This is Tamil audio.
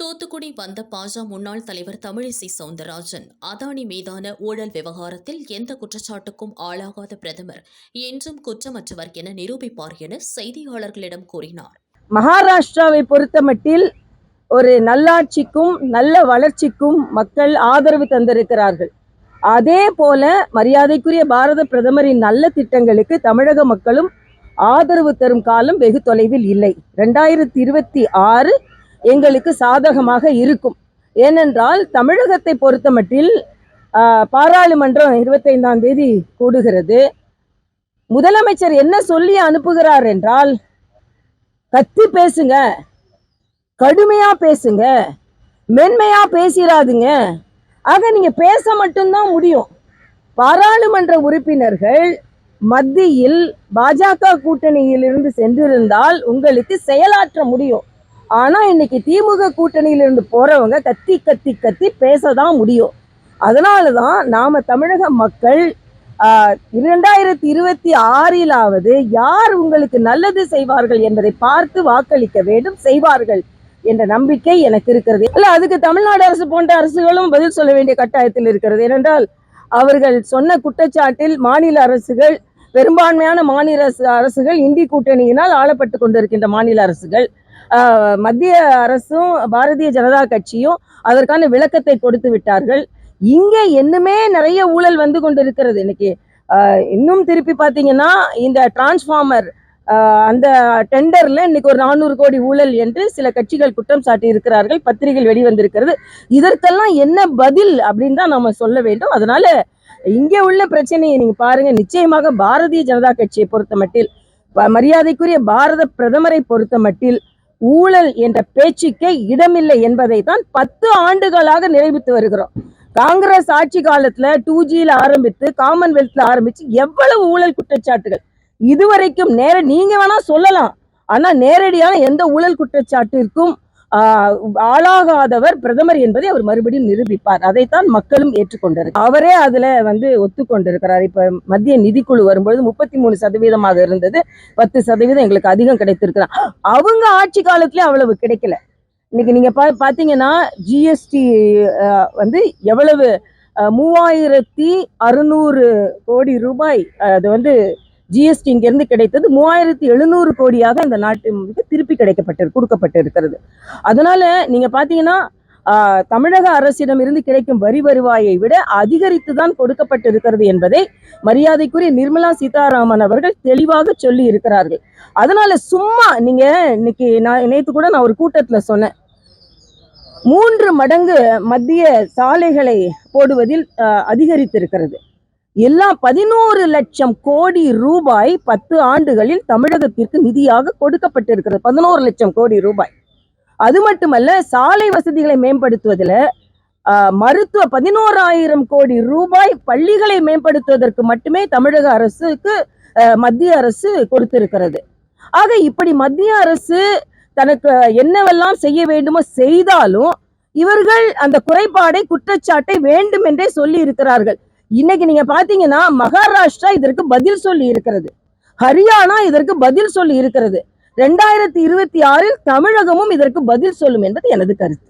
தூத்துக்குடி வந்த பாஜ முன்னாள் தலைவர் தமிழிசை சவுந்தரராஜன் அதானி மீதான ஊழல் விவகாரத்தில் எந்த குற்றச்சாட்டுக்கும் ஆளாகாத பிரதமர் என்றும் குற்றமற்றவர் என நிரூபிப்பார் என செய்தியாளர்களிடம் கூறினார். மகாராஷ்டிராவை பொறுத்தமட்டில் ஒரு நல்லாட்சிக்கும் நல்ல வளர்ச்சிக்கும் மக்கள் ஆதரவு தந்திருக்கிறார்கள். அதே போல மரியாதைக்குரிய பாரத பிரதமரின் நல்ல திட்டங்களுக்கு தமிழக மக்களும் ஆதரவு தரும் காலம் வெகு தொலைவில் இல்லை. ரெண்டாயிரத்தி இருபத்தி ஆறு எங்களுக்கு சாதகமாக இருக்கும். ஏனென்றால் தமிழகத்தை பொறுத்தமட்டில் ஆஹ், பாராளுமன்றம் இருபத்தைந்தாம் தேதி கூடுகிறது. முதலமைச்சர் என்ன சொல்லி அனுப்புகிறார் என்றால் கத்தி பேசுங்க கடுமையா பேசுங்க மென்மையா பேசிடாதுங்க ஆக நீங்க பேச மட்டும்தான் முடியும். பாராளுமன்ற உறுப்பினர்கள் மத்தியில் பாஜக கூட்டணியிலிருந்து சென்றிருந்தால் உங்களுக்கு செயலாற்ற முடியும். ஆனா இன்னைக்கு திமுக கூட்டணியிலிருந்து போறவங்க கத்தி கத்தி கத்தி பேச தான் முடியும். அதனால தான் நாம தமிழக மக்கள் ஆஹ், இரண்டாயிரத்தி இருபத்தி ஆறிலாவது யார் உங்களுக்கு நல்லது செய்வார்கள் என்பதை பார்த்து வாக்களிக்க வேண்டும் செய்வார்கள் என்ற நம்பிக்கை எனக்கு இருக்கிறது. இல்ல அதுக்கு தமிழ்நாடு அரசு போன்ற அரசுகளும் பதில் சொல்ல வேண்டிய கட்டாயத்தில் இருக்கிறது. ஏனென்றால் அவர்கள் சொன்ன குற்றச்சாட்டில் மாநில அரசுகள் பெரும்பான்மையான மாநில அரசு- அரசுகள் இந்தி கூட்டணியினால் ஆளப்பட்டு கொண்டிருக்கின்ற மாநில அரசுகள். மத்திய அரசும் பாரதிய ஜனதா கட்சியும் அதற்கான விளக்கத்தை கொடுத்து விட்டார்கள். இங்கே இன்னுமே நிறைய ஊழல் வந்து கொண்டிருக்கிறது. இன்னைக்கு இன்னும் திருப்பி பார்த்தீங்கன்னா இந்த டிரான்ஸ்ஃபார்மர் அந்த டெண்டர்ல இன்னைக்கு ஒரு நானூறு கோடி ஊழல் என்று சில கட்சிகள் குற்றம் சாட்டி இருக்கிறார்கள் பத்திரிகைகள் வெளிவந்திருக்கிறது. இதற்கெல்லாம் என்ன பதில் அப்படின்னு தான் நம்ம சொல்ல வேண்டும். அதனால இங்கே உள்ள பிரச்சனையை நீங்க பாருங்க. நிச்சயமாக பாரதிய ஜனதா கட்சியை பொறுத்த மட்டில் மரியாதைக்குரிய பாரத பிரதமரை பொறுத்த மட்டில் ஊழல் என்ற பேச்சுக்கே இடமில்லை என்பதை தான் பத்து ஆண்டுகளாக நிரூபித்து வருகிறோம். காங்கிரஸ் ஆட்சி காலத்துல டூ ஜியில ஆரம்பித்து காமன்வெல்த்ல ஆரம்பிச்சு எவ்வளவு ஊழல் குற்றச்சாட்டுகள். இதுவரைக்கும் நேர நீங்க வேணா சொல்லலாம். ஆனா நேரடியான எந்த ஊழல் குற்றச்சாட்டிற்கும் ஆளாகாதவர் பிரதமர் என்பதை அவர் மறுபடியும் நிரூபிப்பார். அதைத்தான் மக்களும் ஏற்றுக்கொண்டிருக்கிறார் அவரே அதுல வந்து ஒத்துக்கொண்டிருக்கிறார். இப்ப மத்திய நிதிக்குழு வரும்பொழுது முப்பத்தி மூணு சதவீதமாக இருந்தது. பத்து சதவீதம் எங்களுக்கு அதிகம் கிடைத்திருக்கிறார். அவங்க ஆட்சி காலத்திலே அவ்வளவு கிடைக்கல. இன்னைக்கு நீங்க பா பாத்தீங்கன்னா ஜிஎஸ்டி வந்து எவ்வளவு மூவாயிரத்தி அறுநூறு கோடி ரூபாய் அது வந்து ஜிஎஸ்டி இங்கிருந்து கிடைத்தது மூவாயிரத்தி எழுநூறு கோடியாக இந்த நாட்டு திருப்பி கிடைக்கப்பட்டு கொடுக்கப்பட்டு இருக்கிறது அதனால நீங்க பாத்தீங்கன்னா ஆஹ், தமிழக அரசிடமிருந்து கிடைக்கும் வரி வருவாயை விட அதிகரித்து தான் கொடுக்கப்பட்டு இருக்கிறது என்பதை மரியாதைக்குரிய நிர்மலா சீதாராமன் அவர்கள் தெளிவாக சொல்லி இருக்கிறார்கள். அதனால சும்மா நீங்க இன்னைக்கு நான் நேற்று கூட நான் ஒரு கூட்டத்துல சொன்னேன். மூன்று மடங்கு மத்திய சாலைகளை போடுவதில் அதிகரித்திருக்கிறது. எல்லாம் பதினோரு லட்சம் கோடி ரூபாய் பத்து ஆண்டுகளில் தமிழகத்திற்கு நிதியாக கொடுக்கப்பட்டிருக்கிறது. பதினோரு லட்சம் கோடி ரூபாய். அது மட்டுமல்ல சாலை வசதிகளை மேம்படுத்துவதில் ஆஹ், மருத்துவ பதினோராயிரம் கோடி ரூபாய் பள்ளிகளை மேம்படுத்துவதற்கு மட்டுமே தமிழக அரசுக்கு ஆஹ், மத்திய அரசு கொடுத்திருக்கிறது. ஆக இப்படி மத்திய அரசு தனக்கு என்னவெல்லாம் செய்ய வேண்டுமோ செய்தாலும் இவர்கள் அந்த குறைபாடை குற்றச்சாட்டை வேண்டும் என்றே சொல்லி இருக்கிறார்கள் இன்னைக்கு நீங்க பாத்தீங்கன்னா மகாராஷ்டிரா இதற்கு பதில் சொல்லி இருக்கிறது. ஹரியானா இதற்கு பதில் சொல்லி இருக்கிறது. ரெண்டாயிரத்தி இருபத்தி ஆறில் தமிழகமும் இதற்கு பதில் சொல்லும் என்பது எனது கருத்து.